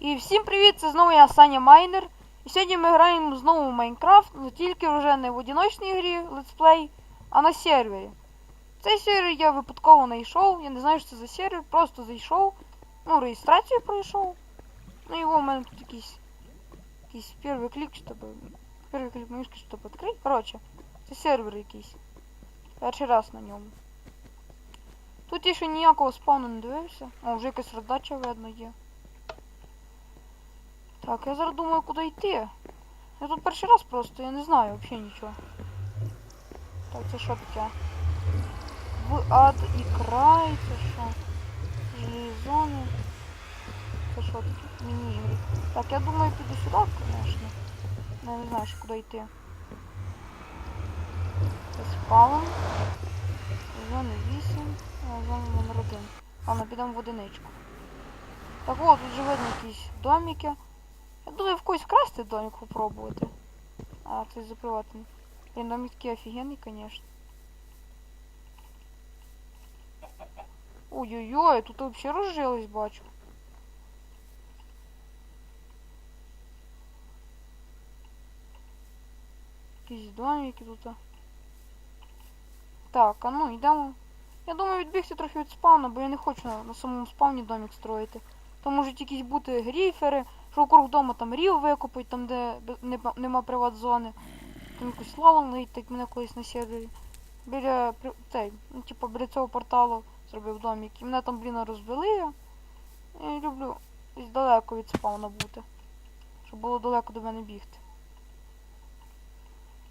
І всім привіт! Це знову я Саня Майнер. І сьогодні ми граємо знову в Майнкрафт, але тільки вже не в одиночній грі летсплей, а на сервері. Цей сервер я випадково знайшов, я не знаю, що це за сервер, просто зайшов, ну, реєстрацію пройшов. Ну і у мене тут якийсь, якийсь перший клік, щоб, перший клік мишки, щоб відкрити. Коротше, це сервер якийсь. Перший раз на ньому. Тут я ще ніякого спавну не дивився. О, вже якась роздача видно є. Так, я зараз думаю, куди йти. Я тут перший раз просто, я не знаю взагалі нічого. Так, це що таке? В ад і край, це що? Железони. Це що таке? Міні-ігри. Так, я думаю, піду сюди, звісно. Я не знаю, що куди йти. Це спаун. Зони 8, а зона номер 1. Ладно, підемо в одиничку. Так от, тут же видно якісь домики. Я думаю, в когось вкрасти домик попробувати. А, це заприватний. Блін, домик такий офігенний, конечно. Ой-ой-ой, тут вообще розжились, бачу. Якісь домики тут. Так, а ну йдемо. Я думаю відбігти трохи від спавна, бо я не хочу на, на самому спавні домик строїти. Там можуть якісь бути гріфери, що округ дома там рів викопають, там де нема, приват-зони. Там якусь лаву так мене колись на сервері. Біля цей, ну, типу, біля цього порталу зробив домик. І мене там, блін, розвели. Я люблю далеко від спавна бути. Щоб було далеко до мене бігти.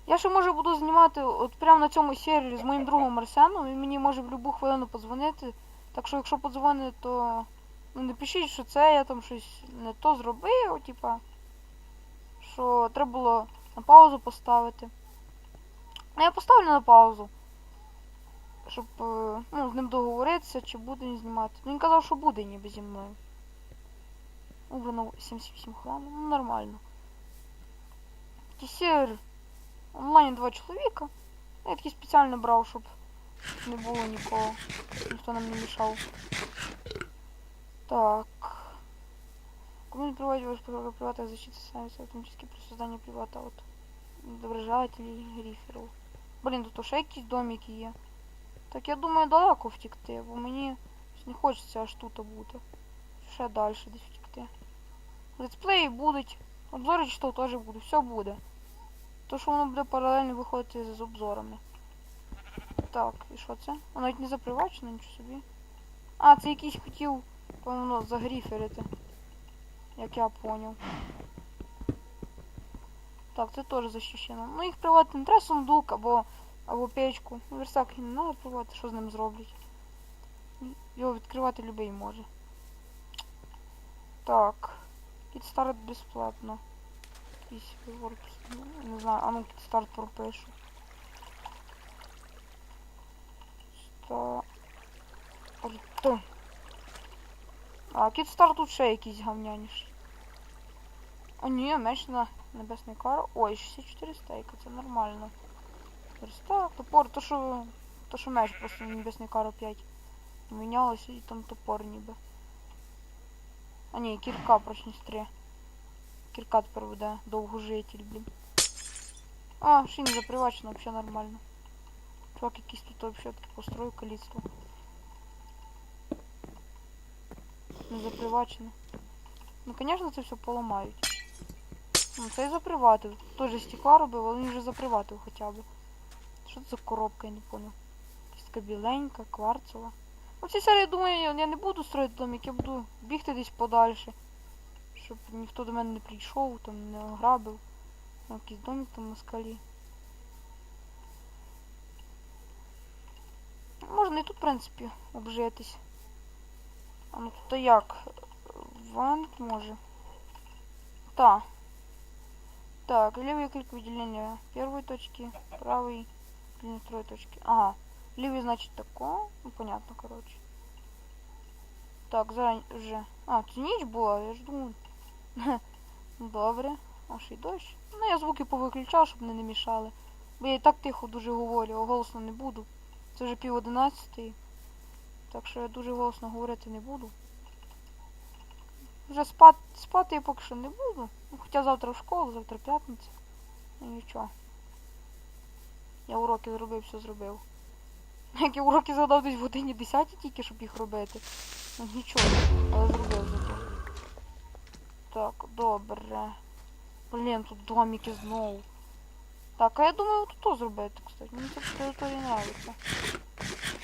Я ще може буду знімати от прямо на цьому сервері з моїм другом Арсеном. Він мені може в будь-яку хвилину подзвонити. Так що якщо подзвонить, то ну, не пишіть, що це я там щось не то зробив, типа. Що треба було на паузу поставити. Ну я поставлю на паузу. Щоб е, ну, з ним договоритися, чи буде він знімати. Ну він казав, що буде ніби зі мною. На 77 хвилин, ну нормально. Тісер онлайн два чоловіка. Я такий спеціально брав, щоб не було нікого. Ніхто нам не мішав. Так. Кому приводить ваш привата защиты становится автоматически при создании привата от доброжелателей гриферов. Блін, тут ще якісь домики є. Так я думаю далеко втікти, бо мені не хочеться аж тут бути. Ще далі десь втікти. Летсплеї будуть, обзори читав теж будуть, все буде. То що воно буде паралельно виходити з обзорами. Так, і що це? Воно навіть не запривачено, нічого собі. А, це якийсь хотів, по-моєму, загріферити. Як я поняв. Так, це теж захищено. Ну їх привати не треба сундук або, або печку. Ну, верстак не треба привати, що з ним зроблять. Його відкривати любий може. Так. Кідстарт безплатно. Якийсь ну, Не знаю, а ну кідстарт пропишу. Старт. А, кідстарт тут ще якийсь гавняніший. О, ні, меч на небесний кар. Ой, 64 стейка, це нормально. Верстак, топор, то що. То що меч просто на небесний кар 5. Мінялося і там топор ніби. А ні, кірка прочність 3. Кірка тепер буде довгожитель, блін. А, не запривачено, взагалі нормально. Чувак якийсь тут вообще таки построїв каліцтво. Не запривачено. Ну, звісно, це все поламають. Ну, це і заприватив. Теж стекла робив, але він вже заприватив хоча б. Що це за коробка, я не понял. Така біленька, кварцева. Ну, цій серії, думаю, я я не буду строїти домик, я буду бігти десь подальше. Щоб ніхто до мене не прийшов, там не ограбив. Ну, якийсь домик там на скалі. Можна і тут, в принципі, обжитись. А ну тут як? Вант може. Та. Так, левый клик выделения первой точки, правый выделение второй точки. Ага. Левый значит такое. Ну понятно, короче. Так, зараз вже. А, це ніч була, я ж думаю. Ну, Добре. А ще й дощ. Ну я звуки повиключав, щоб вони не мішали. Бо я і так тихо дуже говорю, а голосно не буду. Це вже пів одинадцятої. Так що я дуже голосно говорити не буду. Вже спати, спати я поки що не буду. Ну, хоча завтра в школу, завтра п'ятниця. Ну нічого. Я уроки зробив, все зробив. Як я уроки згадав десь в годині 10 тільки, щоб їх робити. Ну нічого, але зробив зато. Так, добре. Блін, тут домики знову. Так, а я думаю, тут то зробити, кстати. Мені ця територія нравиться.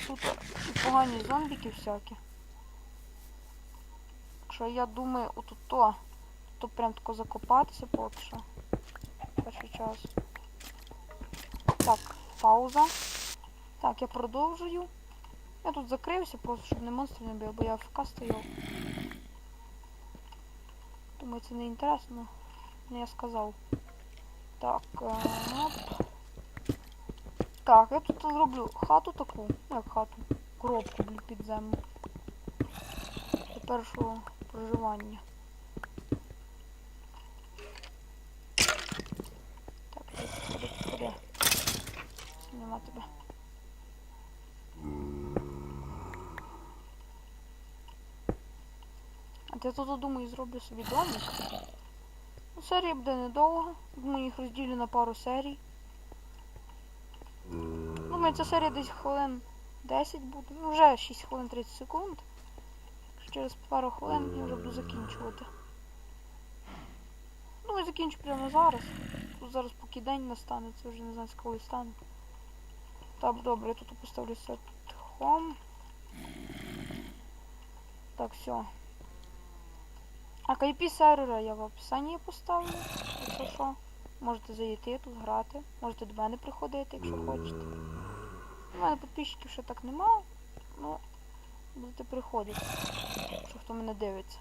Тут погані зомбіки всякі. Що я думаю, отут то. Тут прям тако закопатися поки що. Перший час. Так, пауза. Так, я продовжую. Я тут закрився, просто щоб не монстрів не бив, бо я в ФК стояв. Думаю, це не інтересно. Я сказав. Так, е, оп. Так, я тут зроблю хату таку. Як хату. Коробку, блін, підземну. Для першого проживання. Так, ходи, ходи. Нема тебе. А я тут думаю зроблю собі домик. Ну, серія буде недовго. Думаю, їх розділю на пару серій. Думаю, ця серія десь хвилин 10 буде. Ну вже 6 хвилин 30 секунд. Через пару хвилин я вже буду закінчувати. Ну, я закінчу прямо зараз. Тут зараз поки день настане, це вже не знаю, коли стане. Так, добре, я тут поставлю set home. Так, все. А IP сервера я в описанні поставлю. Якщо що. Можете зайти тут грати. Можете до мене приходити, якщо хочете. У мене підписчиків ще так нема. Ну, будете приходити. Якщо хто мене дивиться.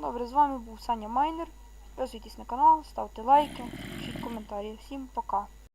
Добре, з вами був Саня Майнер. Підписуйтесь на канал, ставте лайки, пишіть коментарі. Всім пока.